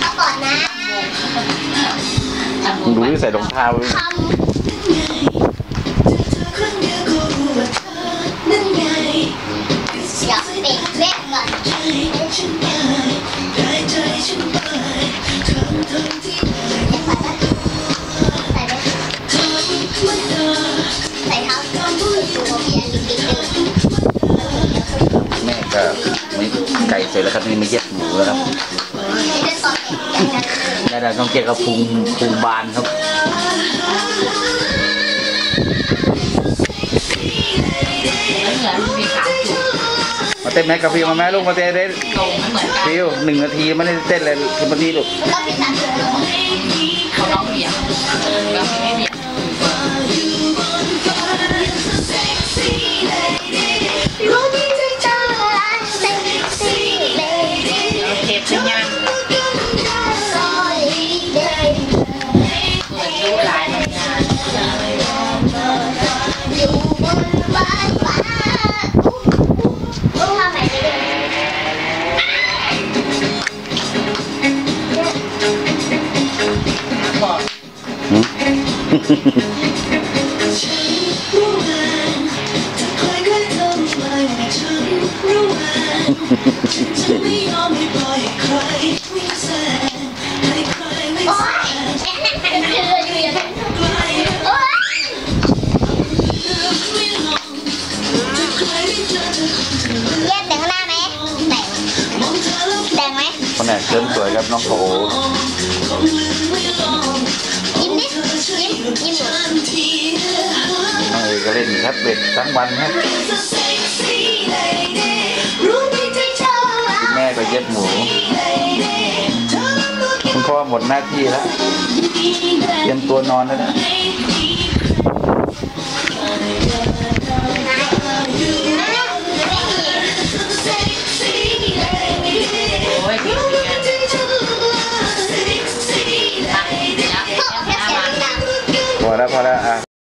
เอาก่อนนะดูที่ใส่รองเท้าด้วยทำเดี๋ยวปิดเว็บก่อนใส่ไหมใส่เท้าดูเบียร์นิดนึง แม่ก็ไม่ไก่เสร็จแล้วครับนี่ไมาเย็ดหมูแล้วครับ ตอนเด็กอย่างนั้นแม่ดาต้องเจ๊กระพุงพุงบานครับไม่เหมือนมีขาวจุกมาเต้นไหมกับฟิวมาแม่ลูกมาเต้นเต้นตรงไม่เหมือนกันฟิวหนึ่งนาทีไม่ได้เต้นเลยคือวันนี้ลูก มโอ๊ยคืออ มดิยิ้มยิ้มหนูน้ออก็เล่นแท็บเล็ตทั้งวันครับคุณแม่ก็เย็ดหมูคุณพ่อหมดหน้าที่แล้วเตรียมตัวนอนแล้วนะ ตักเดี๋